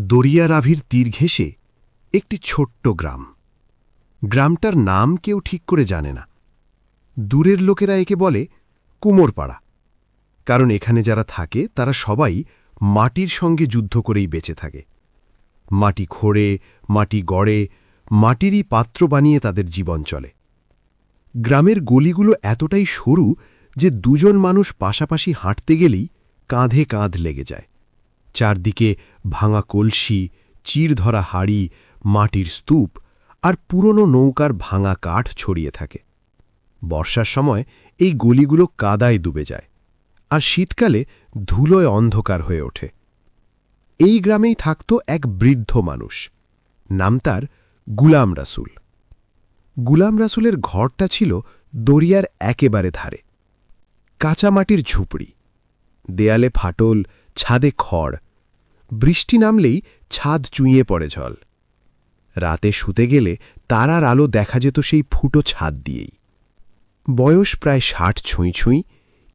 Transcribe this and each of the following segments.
দরিয়ারাভির তীর ঘেঁষে একটি ছোট্ট গ্রাম। গ্রামটার নাম কেউ ঠিক করে জানে না। দূরের লোকেরা একে বলে কুমোরপাড়া। কারণ এখানে যারা থাকে, তারা সবাই মাটির সঙ্গে যুদ্ধ করেই বেঁচে থাকে। মাটি খোঁড়ে, মাটি গড়ে, মাটিরই পাত্র বানিয়ে তাদের জীবন চলে। গ্রামের গলিগুলো এতটাই সরু যে দুজন মানুষ পাশাপাশি হাঁটতে গেলেই কাঁধে কাঁধ লেগে যায়। চারদিকে ভাঙা কলসি চির ধরা হাড়ি, মাটির স্তূপ আর পুরনো নৌকার ভাঙা কাঠ ছড়িয়ে থাকে। বর্ষার সময় এই গলিগুলো কাদায় ডুবে যায় আর শীতকালে ধুলোয় অন্ধকার হয়ে ওঠে। এই গ্রামেই থাকত এক বৃদ্ধ মানুষ, নাম তার গুলাম রাসুল। গুলাম রাসুলের ঘরটা ছিল দরিয়ার একেবারে ধারে, কাঁচা মাটির ঝুপড়ি, দেয়ালে ফাটল ছাদে খড়। বৃষ্টি নামলেই ছাদ চুঁইয়ে পড়ে জল রাতে শুতে গেলে তারার আলো দেখা যেত সেই ফুটো ছাদ দিয়েই। বয়স প্রায় ষাট ছুঁই ছুঁই,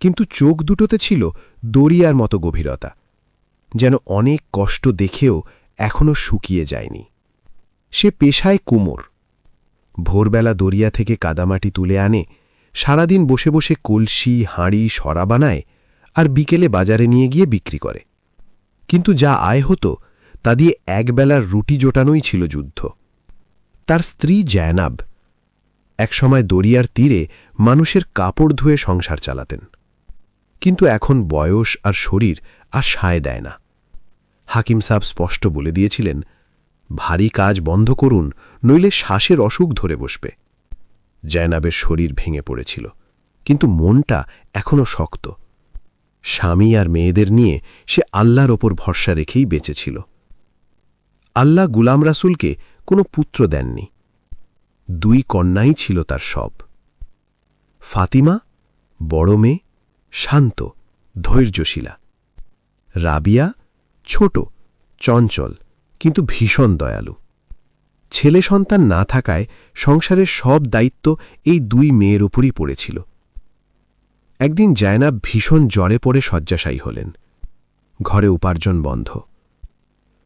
কিন্তু চোখ দুটোতে ছিল দরিয়ার মতো গভীরতা, যেন অনেক কষ্ট দেখেও এখনও শুকিয়ে যায়নি। সে পেশায় কুমোর। ভোরবেলা দরিয়া থেকে কাদামাটি তুলে আনে, সারাদিন বসে বসে কলসি, হাঁড়ি, সরা বানায় আর বিকেলে বাজারে নিয়ে গিয়ে বিক্রি করে। কিন্তু যা আয় হতো, তা দিয়ে একবেলার রুটি জোটানোই ছিল যুদ্ধ। তার স্ত্রী জ্যানাব একসময় দরিয়ার তীরে মানুষের কাপড় ধুয়ে সংসার চালাতেন। কিন্তু এখন বয়স আর শরীর আর সায় দেয় না। হাকিম সাহেব স্পষ্ট বলে দিয়েছিলেন, ভারী কাজ বন্ধ করুন, নইলে শ্বাসের অসুখ ধরে বসবে। জয়নাবের শরীর ভেঙে পড়েছিল, কিন্তু মনটা এখনও শক্ত। স্বামী আর মেয়েদের নিয়ে সে আল্লাহর ওপর ভরসা রেখেই বেঁচেছিল। আল্লাহ গুলাম রাসুলকে কোনো পুত্র দেননি। দুই কন্যাই ছিল তার সব। ফাতিমা, বড় মেয়ে, শান্ত, ধৈর্যশীলা। রাবিয়া, ছোট, চঞ্চল, কিন্তু ভীষণ দয়ালু। ছেলে সন্তান না থাকায় সংসারের সব দায়িত্ব এই দুই মেয়ের উপরই পড়েছিল। একদিন জায়নাব ভীষণ জ্বরে পড়ে শয্যাশায়ী হলেন। ঘরে উপার্জন বন্ধ।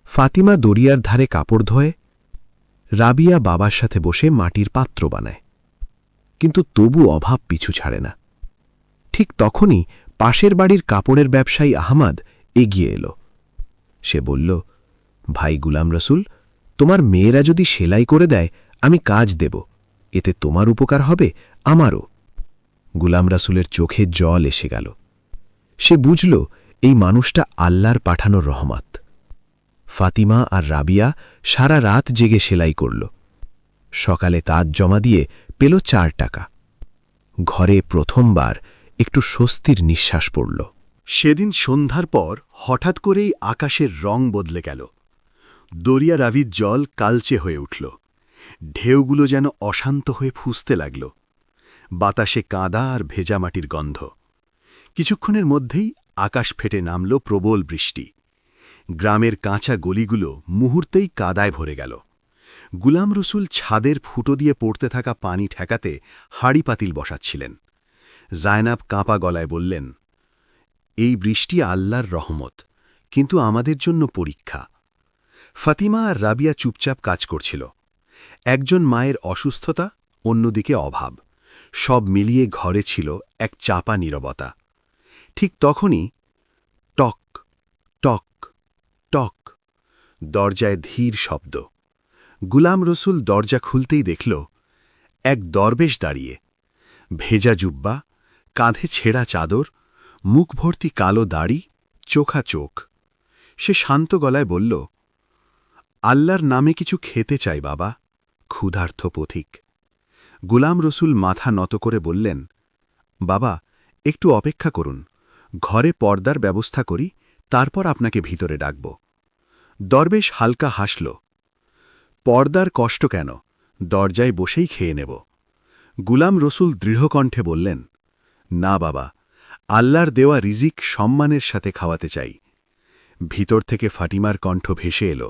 ফাতিমা দরিয়ার ধারে কাপড় ধোয়, রাবিয়া বাবার সাথে বসে মাটির পাত্র বানায়। কিন্তু তবু অভাব পিছু ছাড়ে না। ঠিক তখনই পাশের বাড়ির কাপড়ের ব্যবসায়ী আহমাদ এগিয়ে এলো। সে বলল, ভাই গুলাম রসুল, তোমার মেয়েরা যদি সেলাই করে দেয়, আমি কাজ দেব। এতে তোমার উপকার হবে, আমারও। গুলাম রাসুলের চোখে জল এসে গেল। সে বুঝল, এই মানুষটা আল্লাহর পাঠানোর রহমত। ফাতিমা আর রাবিয়া সারা রাত জেগে সেলাই করল। সকালে তাজ জমা দিয়ে পেল চার টাকা। ঘরে প্রথমবার একটু স্বস্তির নিঃশ্বাস পড়ল। সেদিন সন্ধ্যার পর হঠাৎ করেই আকাশের রং বদলে গেল। দরিয়া রাভির জল কালচে হয়ে উঠল। ঢেউগুলো যেন অশান্ত হয়ে ফুসতে লাগল। বাতাসে কাদা আর ভেজা মাটির গন্ধ। কিছুক্ষণের মধ্যেই আকাশ ফেটে নামল প্রবল বৃষ্টি। গ্রামের কাঁচা গলিগুলো মুহূর্তেই কাদায় ভরে গেল। গুলাম রসুল ছাদের ফুটো দিয়ে পড়তে থাকা পানি ঠেকাতে হাড়ি পাতিল বসাচ্ছিলেন। জায়নাব কাঁপা গলায় বললেন, এই বৃষ্টি আল্লাহর রহমত, কিন্তু আমাদের জন্য পরীক্ষা। ফাতিমা আর রাবিয়া চুপচাপ কাজ করছিল। একজন মায়ের অসুস্থতা, অন্যদিকে অভাব। সব মিলিয়ে ঘরে ছিল এক চাপা নীরবতা। ঠিক তখনই টক টক টক, দরজায় ধীর শব্দ। গুলাম রসুল দরজা খুলতেই দেখল এক দরবেশ দাঁড়িয়ে। ভেজা জুব্বা, কাঁধে ছেঁড়া চাদর মুখ ভর্তি কালো দাড়ি, চোখা চোখ। সে শান্ত গলায় বলল, আল্লাহর নামে কিছু খেতে চাই বাবা ক্ষুধার্থ পথিক। গুলাম রসুল মাথা নত করে বললেন, বাবা, একটু অপেক্ষা করুন। ঘরে পর্দার ব্যবস্থা করি, তারপর আপনাকে ভিতরে ডাকব। দরবেশ হালকা হাসল। পর্দার কষ্ট কেন? দরজায় বসেই খেয়ে নেব। গুলাম রসুল দৃঢ়কণ্ঠে বললেন, না বাবা, আল্লাহর দেওয়া রিজিক সম্মানের সাথে খাওয়াতে চাই। ভিতর থেকে ফাটিমার কণ্ঠ ভেসে এলো,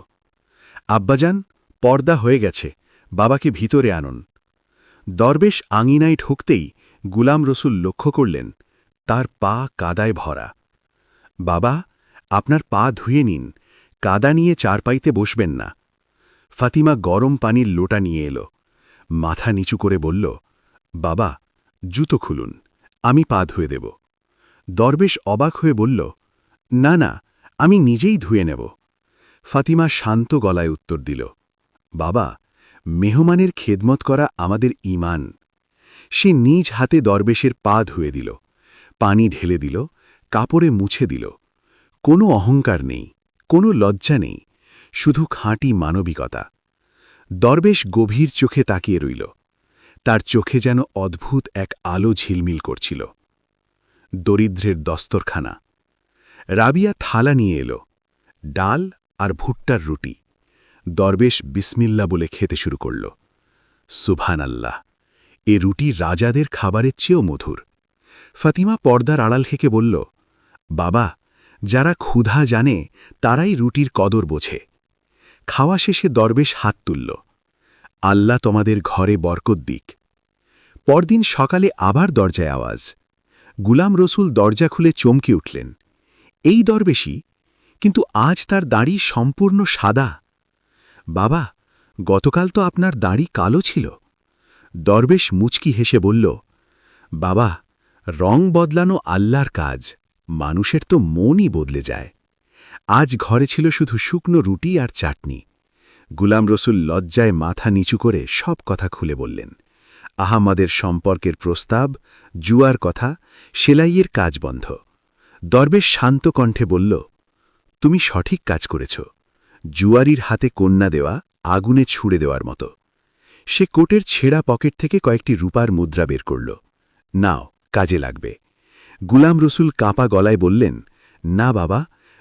আব্বাজান, পর্দা হয়ে গেছে, বাবাকে ভিতরে আনুন। দরবেশ আঙিনায় ঢুকতেই গুলাম রসুল লক্ষ্য করলেন, তার পা কাদায় ভরা। বাবা, আপনার পা ধুয়ে নিন, কাদা নিয়ে চারপাইতে বসবেন না। ফাতিমা গরম পানির লোটা নিয়ে এলো। মাথা নিচু করে বলল, বাবা, জুতো খুলুন, আমি পা ধুয়ে দেব। দরবেশ অবাক হয়ে বলল, না না, আমি নিজেই ধুয়ে নেব। ফাতিমা শান্ত গলায় উত্তর দিল, বাবা মেহমানের খেদমত করা আমাদের ইমান সে নিজ হাতে দরবেশের পা ধুয়ে দিল, পানি ঢেলে দিল, কাপড়ে মুছে দিল। কোনো অহংকার নেই, কোনো লজ্জা নেই, শুধু খাঁটি মানবিকতা। দরবেশ গভীর চোখে তাকিয়ে রইল, তার চোখে যেন অদ্ভুত এক আলো ঝিলমিল করছিল। দরিদ্রের দস্তরখানা। রাবিয়া থালা নিয়ে এলো, ডাল আর ভুট্টার রুটি। দরবেশ বিসমিল্লা বলে খেতে শুরু করল। সুভান আল্লাহ এ রুটি রাজাদের খাবারের চেয়েও মধুর। ফাতিমা পর্দার আড়াল থেকে বলল, বাবা, যারা ক্ষুধা জানে, তারাই রুটির কদর বোঝে। খাওয়া শেষে দরবেশ হাত তুলল, আল্লাহ তোমাদের ঘরে বরকত দিক। পরদিন সকালে আবার দরজায় আওয়াজ। গুলাম রসুল দরজা খুলে চমকে উঠলেন, এই দরবেশই কিন্তু আজ তার দাড়ি সম্পূর্ণ সাদা বাবা, গতকাল তো আপনার দাড়ি কালো ছিল। দরবেশ মুচকি হেসে বলল, বাবা, রং বদলানো আল্লাহর কাজ, মানুষের তো মনই বদলে যায়। আজ ঘরে ছিল শুধু শুকনো রুটি আর চাটনি। গুলাম রসুল লজ্জায় মাথা নিচু করে সব কথা খুলে বললেন। আহাম্মাদের সম্পর্কের প্রস্তাব, জুয়ার কথা, সেলাইয়ের কাজ বন্ধ। দরবেশ শান্ত কণ্ঠে বলল, তুমি সঠিক কাজ করেছ। জুয়ারির হাতে কন্যা দেওয়া আগুনে ছুড়ে দেওয়ার মতো। সে কোটের ছেঁড়া পকেট থেকে কয়েকটি রূপার মুদ্রা বের করল। নাও, কাজে লাগবে। গুলাম রসুল কাঁপা গলায় বললেন, না বাবা,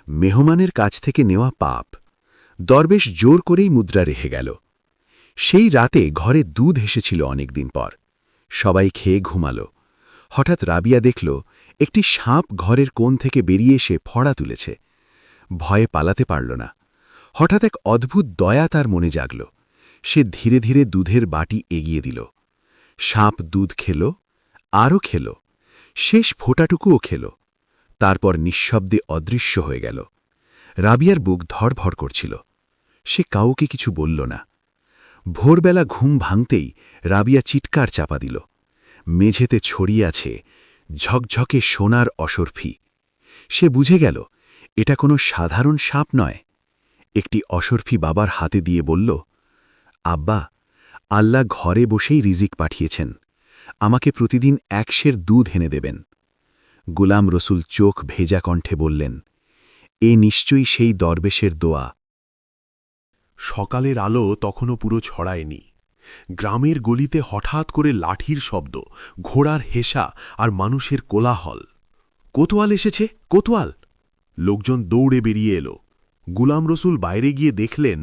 মেহমানের কাছ থেকে নেওয়া পাপ। দরবেশ জোর করেই মুদ্রা রেখে গেল। সেই রাতে ঘরে দুধ এসেছিল অনেকদিন পর। সবাই খেয়ে ঘুমাল। হঠাৎ রাবিয়া দেখল, একটি সাপ ঘরের কোণ থেকে বেরিয়ে এসে ফড়া তুলেছে। ভয়ে পালাতে পারল না। হঠাৎ এক অদ্ভুত দয়া তার মনে জাগল। সে ধীরে ধীরে দুধের বাটি এগিয়ে দিল। সাপ দুধ খেল, আরও খেল, শেষ ফোঁটাটুকুও খেল। তারপর নিঃশব্দে অদৃশ্য হয়ে গেল। রাবিয়ার বুক ধরভর করছিল। সে কাউকে কিছু বলল না। ভোরবেলা ঘুম ভাঙতেই রাবিয়া চিৎকার চাপা দিল। মেঝেতে ছড়িয়ে আছে ঝকঝকে সোনার অসরফি। সে বুঝে গেল, এটা কোনো সাধারণ সাপ নয়। একটি অসরফি বাবার হাতে দিয়ে বলল, আব্বা, আল্লাহ ঘরে বসেই রিজিক পাঠিয়েছেন। আমাকে প্রতিদিন একশের দুধ এনে দেবেন। গুলাম রসুল চোখ ভেজা কণ্ঠে বললেন, এ নিশ্চয়ই সেই দরবেশের দোয়া। সকালের আলো তখনও পুরো ছড়ায়নি। গ্রামের গলিতে হঠাৎ করে লাঠির শব্দ, ঘোড়ার হেসা আর মানুষের কোলাহল। কোতোয়াল এসেছে? কোতোয়াল? লোকজন দৌড়ে বেরিয়ে এলো। গুলাম রসুল বাইরে গিয়ে দেখলেন,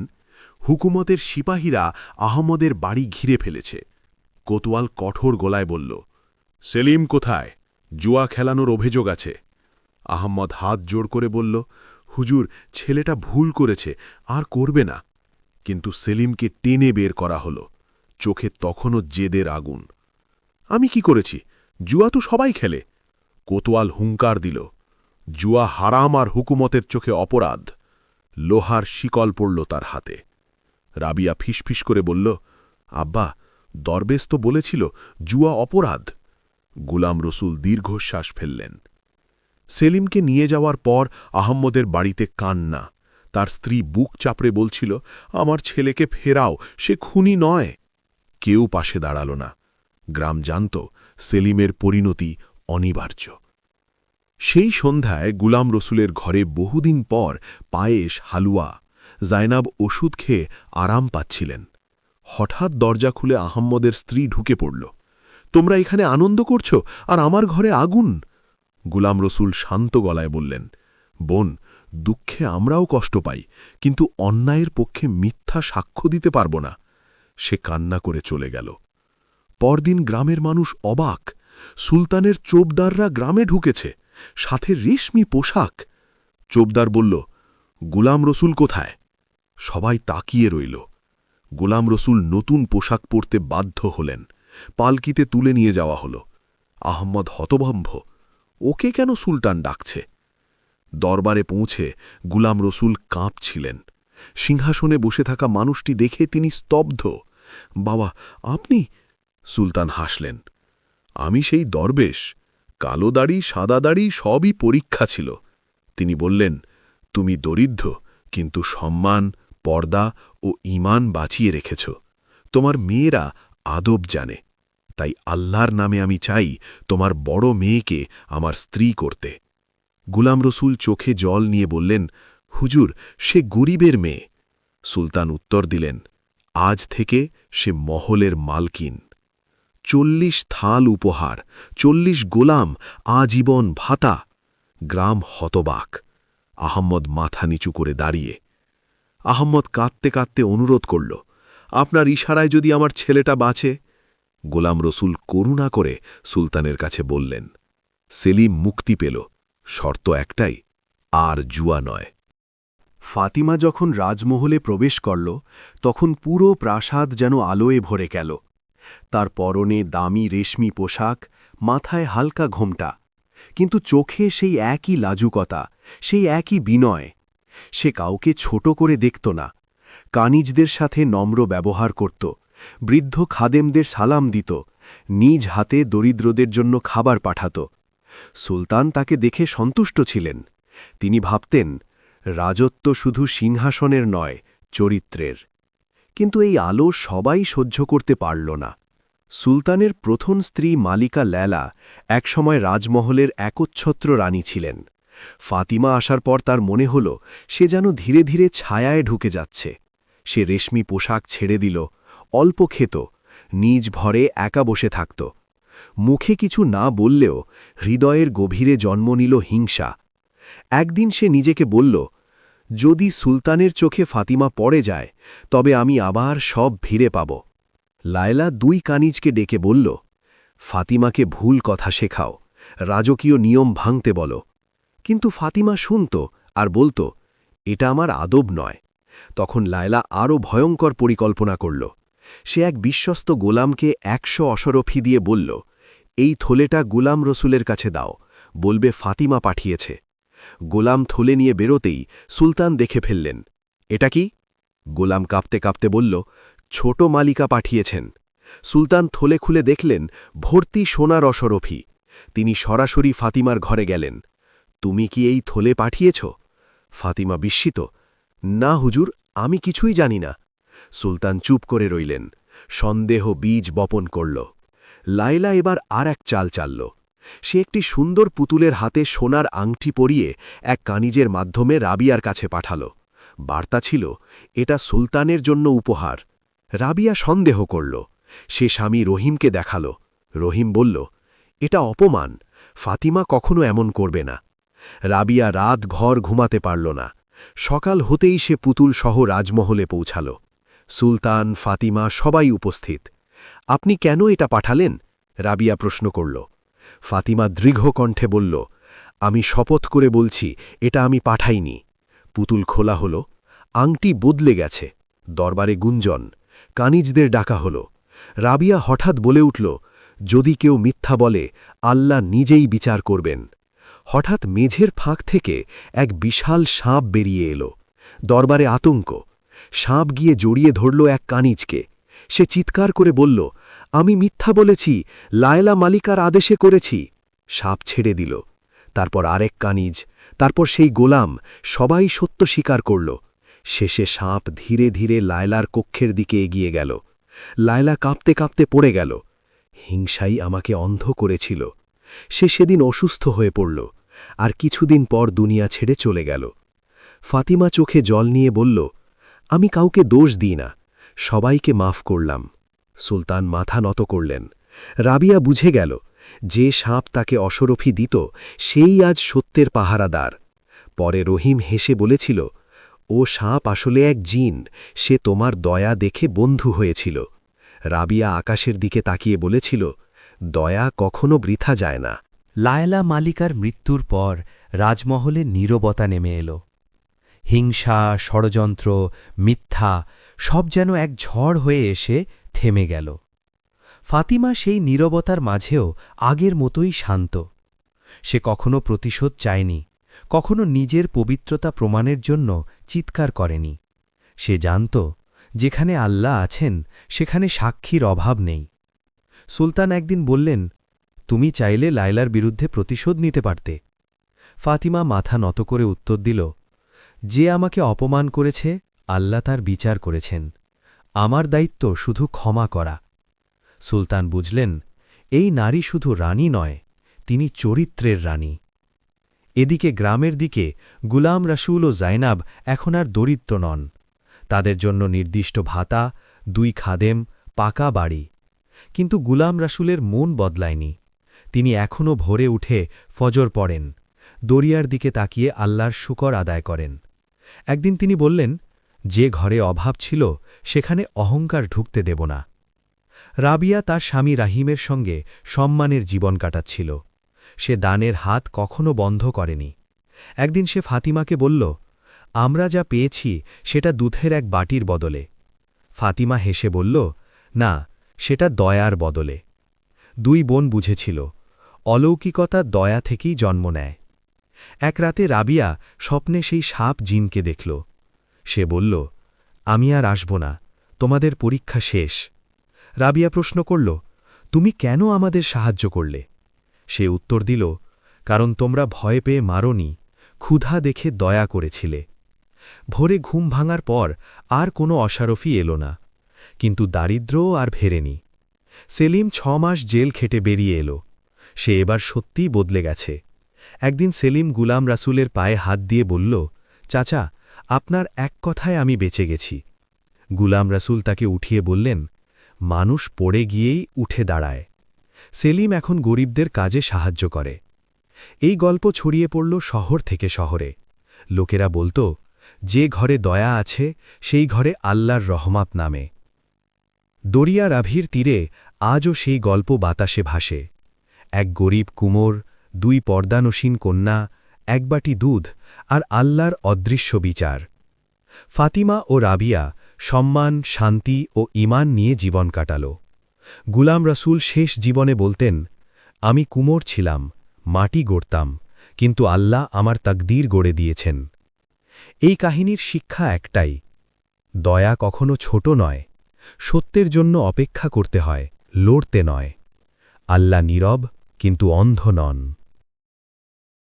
হুকুমতের সিপাহীরা আহমদের বাড়ি ঘিরে ফেলেছে। কোতোয়াল কঠোর গলায় বলল, সেলিম কোথায়? জুয়া খেলানোর অভিযোগ আছে। আহম্মদ হাত জোড় করে বলল, হুজুর, ছেলেটা ভুল করেছে, আর করবে না। কিন্তু সেলিমকে টেনে বের করা হল, চোখে তখনও জেদের আগুন। আমি কি করেছি? জুয়া তো সবাই খেলে। কোতোয়াল হুঙ্কার দিল, জুয়া হারাম আর হুকুমতের চোখে অপরাধ। লোহার শিকল পড়ল তার হাতে। রাবিয়া ফিসফিস করে বলল, আব্বা, দরবেশ তো বলেছিল, জুয়া অপরাধ। গুলাম রসুল দীর্ঘশ্বাস ফেললেন। সেলিমকে নিয়ে যাওয়ার পর আহম্মদের বাড়িতে কান্না। তার স্ত্রী বুক চাপড়ে বলছিল, আমার ছেলেকে ফেরাও, সে খুনি নয়। কেউ পাশে দাঁড়াল না। গ্রাম জানত, সেলিমের পরিণতি অনিবার্য। সেই সন্ধ্যায় গুলাম রসুলের ঘরে বহুদিন পর পায়েস হালুয়া, জায়নাব ওষুধ খেয়ে আরাম পাচ্ছিলেন। হঠাৎ দরজা খুলে আহম্মদের স্ত্রী ঢুকে পড়ল। তোমরা এখানে আনন্দ করছ? আর আমার ঘরে আগুন? গুলাম রসুল শান্ত গলায় বললেন, বোন, দুঃখে আমরাও কষ্ট পাই, কিন্তু অন্যায়ের পক্ষে মিথ্যা সাক্ষ্য দিতে পারব না। সে কান্না করে চলে গেল। পরদিন গ্রামের মানুষ অবাক। সুলতানের চোপদাররা গ্রামে ঢুকেছে। সাথে রেশমি পোশাক। চোপদার বলল, গুলাম রসুল কোথায়? সবাই তাকিয়ে রইল। গোলাম রসুল নতুন পোশাক পরতে বাধ্য হলেন। পালকিতে তুলে নিয়ে যাওয়া হল। আহম্মদ হতভম্ভ ওকে কেন সুলতান ডাকছে? দরবারে পৌঁছে গুলাম রসুল কাঁপছিলেন। সিংহাসনে বসে থাকা মানুষটি দেখে তিনি স্তব্ধ, বাবা, আপনি? সুলতান হাসলেন, আমি সেই দরবেশ। কালো দাড়ি, সাদা দাড়ি সবই পরীক্ষা ছিল। তিনি বললেন, তুমি দরিদ্র, কিন্তু সম্মান, পর্দা ও ঈমান বাঁচিয়ে রেখেছ। তোমার মেয়েরা আদব জানে। তাই আল্লাহর নামে আমি চাই তোমার বড় মেয়েকে আমার স্ত্রী করতে। গুলাম রসুল চোখে জল নিয়ে বললেন, হুজুর, সে গরিবের মেয়ে। সুলতান উত্তর দিলেন, আজ থেকে সে মহলের মালকিন। চল্লিশ থাল উপহার, চল্লিশ গোলাম, আজীবন ভাতা। গ্রাম হতবাক। আহম্মদ মাথা নিচু করে দাঁড়িয়ে। আহম্মদ কাঁদতে কাঁদতে অনুরোধ করল, আপনার ইশারায় যদি আমার ছেলেটা বাঁচে? গোলাম রসুল করুণা করে সুলতানের কাছে বললেন, সেলিম মুক্তি পেল, শর্ত একটাই, আর জুয়া নয়। ফাতিমা যখন রাজমহলে প্রবেশ করল, তখন পুরো প্রাসাদ যেন আলোয় ভরে গেল। তার পরনে দামি রেশমি পোশাক, মাথায় হালকা ঘোমটা। কিন্তু চোখে সেই একই লাজুকতা, সেই একই বিনয়। সে কাউকে ছোট করে দেখত না। কানিজদের সাথে নম্র ব্যবহার করত। বৃদ্ধ খাদেমদের সালাম দিত। নিজ হাতে দরিদ্রদের জন্য খাবার পাঠাত। সুলতান তাকে দেখে সন্তুষ্ট ছিলেন। তিনি ভাবতেন, রাজত্ব শুধু সিংহাসনের নয়, চরিত্রের। কিন্তু এই আলো সবাই সহ্য করতে পারল না। সুলতানের প্রথম স্ত্রী মালিকা ল্যালা একসময় রাজমহলের একচ্ছত্র রানী ছিলেন। ফাতিমা আসার পর তার মনে হল, সে যেন ধীরে ধীরে ছায়ায় ঢুকে যাচ্ছে। সে রেশমি পোশাক ছেড়ে দিল, অল্প খেত, নিজ ভরে একা বসে থাকত। মুখে কিছু না বললেও হৃদয়ের গভীরে জন্ম নিল হিংসা। একদিন সে নিজেকে বলল যদি সুলতানের চোখে ফাতিমা পড়ে যায়, তবে আমি আবার সব ভিড়ে পাব। লায়লা দুই কানিজকে ডেকে বলল, ফাতিমাকে ভুল কথা শেখাও, রাজকীয় নিয়ম ভাঙতে বলো। কিন্তু ফাতিমা শুনত আর বলত, এটা আমার আদব নয়। তখন লায়লা আরও ভয়ঙ্কর পরিকল্পনা করল। সে এক বিশ্বস্ত গোলামকে একশো অশরফি দিয়ে বলল, এই থলেটা গোলাম রসুলের কাছে দাও, বলবে ফাতিমা পাঠিয়েছে। গোলাম থলে নিয়ে বেরোতেই সুলতান দেখে ফেললেন। এটা কি? গোলাম কাঁপতে কাঁপতে বলল, ছোট মালিকা পাঠিয়েছেন। সুলতান থলে খুলে দেখলেন, ভর্তি সোনার অশরফি তিনি সরাসরি ফাতিমার ঘরে গেলেন। তুমি কি এই থলে পাঠিয়েছ? ফাতিমা বিস্মিত। না হুজুর, আমি কিছুই জানি না। সুলতান চুপ করে রইলেন। সন্দেহ বীজ বপন করল। লাইলা এবার আর এক চাল চালল। সে একটি সুন্দর পুতুলের হাতে সোনার আংটি পরিয়ে এক কানিজের মাধ্যমে রাবিয়ার কাছে পাঠাল। বার্তা ছিল, এটা সুলতানের জন্য উপহার। রাবিয়া সন্দেহ করল। সে স্বামী রহিমকে দেখাল। রহিম বলল, এটা অপমান। ফাতিমা কখনো এমন করবে না। রাবিয়া রাত ঘর ঘুমাতে পারল না। সকাল হতেই সে পুতুল সহ রাজমহলে পৌঁছাল। সুলতান, ফাতিমা সবাই উপস্থিত। আপনি কেন এটা পাঠালেন? রাবিয়া প্রশ্ন করল। ফাতিমা দৃঢ় কণ্ঠে বলল, আমি শপথ করে বলছি, এটা আমি পাঠাইনি। পুতুল খোলা হল, আংটি বদলে গেছে, দরবারে গুঞ্জন, কানিজদের ডাকা হল। রাবিয়া হঠাৎ বলে উঠল, যদি কেউ মিথ্যা বলে, আল্লাহ নিজেই বিচার করবেন। হঠাৎ মেঝের ফাঁক থেকে এক বিশাল সাপ বেরিয়ে এলো, দরবারে আতঙ্ক, সাপ গিয়ে জড়িয়ে ধরল এক কানিজকে। সে চিৎকার করে বলল, আমি মিথ্যা বলেছি, লায়লা মালিকার আদেশে করেছি। সাপ ছেড়ে দিল। তারপর আরেক কানিজ, তারপর সেই গোলাম, সবাই সত্য স্বীকার করল। শেষে সাপ ধীরে ধীরে লায়লার কক্ষের দিকে এগিয়ে গেল। লায়লা কাঁপতে কাঁপতে পড়ে গেল। হিংসাই আমাকে অন্ধ করেছিল। সে সেদিন অসুস্থ হয়ে পড়ল, আর কিছুদিন পর দুনিয়া ছেড়ে চলে গেল। ফাতিমা চোখে জল নিয়ে বলল, আমি কাউকে দোষ দিই না। সবাইকে মাফ করলাম। সুলতান মাথা নত করলেন। রাবিয়া বুঝে গেল, যে সাপ তাকে অসরফি দিত, সেই আজ সত্যের পাহারাদার। পরে রহিম হেসে বলেছিল, ও সাপ আসলে এক জিন, সে তোমার দয়া দেখে বন্ধু হয়েছিল। রাবিয়া আকাশের দিকে তাকিয়ে বলেছিল, দয়া কখনো বৃথা যায় না। লায়লা মালিকার মৃত্যুর পর রাজমহলে নীরবতা নেমে এলো। হিংসা, ষড়যন্ত্র, মিথ্যা সব যেন এক ঝড় হয়ে এসে থেমে গেল। ফাতিমা সেই নীরবতার মাঝেও আগের মতোই শান্ত। সে কখনো প্রতিশোধ চায়নি, কখনো নিজের পবিত্রতা প্রমাণের জন্য চিৎকার করেনি। সে জানত, যেখানে আল্লাহ আছেন, সেখানে সাক্ষীর অভাব নেই। সুলতান একদিন বললেন, তুমি চাইলে লায়লার বিরুদ্ধে প্রতিশোধ নিতে পারতে। ফাতিমা মাথা নত করে উত্তর দিল, যে আমাকে অপমান করেছে আল্লাহ তার বিচার করেছেন। আমার দায়িত্ব শুধু ক্ষমা করা। সুলতান বুঝলেন, এই নারী শুধু রানী নয়, তিনি চরিত্রের রানী। এদিকে গ্রামের দিকে গুলাম রাসুল ও জাইনাব এখন আর দরিদ্র নন। তাদের জন্য নির্দিষ্ট ভাতা, দুই খাদেম, পাকা বাড়ি। কিন্তু গুলাম রাসুলের মন বদলায়নি। তিনি এখনও ভোরে উঠে ফজর পড়েন, দরিয়ার দিকে তাকিয়ে আল্লাহর শুকর আদায় করেন। একদিন তিনি বললেন যে ঘরে অভাব ছিল, সেখানে অহংকার ঢুকতে দেব না। রাবিয়া তার স্বামী রাহিমের সঙ্গে সম্মানের জীবন কাটাচ্ছিল। সে দানের হাত কখনো বন্ধ করেনি। একদিন সে ফাতিমাকে বলল, আমরা যা পেয়েছি, সেটা দুধের এক বাটির বদলে। ফাতিমা হেসে বলল, না, সেটা দয়ার বদলে। দুই বোন বুঝেছিল, অলৌকিকতা দয়া থেকেই জন্ম নেয়। এক রাতে রাবিয়া স্বপ্নে সেই সাপ জিনকে দেখল। সে বলল, আমি আর আসব না, তোমাদের পরীক্ষা শেষ। রাবিয়া প্রশ্ন করল, তুমি কেন আমাদের সাহায্য করলে? সে উত্তর দিল, কারণ তোমরা ভয় পেয়ে মারনি, ক্ষুধা দেখে দয়া করেছিলে। ভোরে ঘুম ভাঙার পর আর কোনো অসারফি এলো না, কিন্তু দারিদ্র্যও আর ভেরেনি। সেলিম ছ মাস জেল খেটে বেরিয়ে এলো। সে এবার সত্যিই বদলে গেছে। একদিন সেলিম গুলাম রাসুলের পায়ে হাত দিয়ে বলল, চাচা আপনার এক কথায় আমি বেঁচে গেছি। গুলাম রাসুল তাকে উঠিয়ে বললেন, মানুষ পড়ে গিয়েই উঠে দাঁড়ায়। সেলিম এখন গরিবদের কাজে সাহায্য করে। এই গল্প ছড়িয়ে পড়ল শহর থেকে শহরে। লোকেরা বলতো, যে ঘরে দয়া আছে, সেই ঘরে আল্লাহর রহমাত নামে। দরিয়া রাভির তীরে আজও সেই গল্প বাতাসে ভাসে। এক গরিব কুমোর, দুই পর্দানসীন কন্যা এক বাটি দুধ আর আল্লাহর অদৃশ্য বিচার। ফাতিমা ও রাবিয়া সম্মান, শান্তি ও ইমান নিয়ে জীবন কাটাল। গুলাম রসুল শেষ জীবনে বলতেন, আমি কুমোর ছিলাম, মাটি গড়তাম, কিন্তু আল্লাহ আমার তাকদীর গড়ে দিয়েছেন। এই কাহিনীর শিক্ষা একটাই, দয়া কখনো ছোট নয়, সত্যের জন্য অপেক্ষা করতে হয়, লড়তে নয়। আল্লাহ নীরব, কিন্তু অন্ধ নন।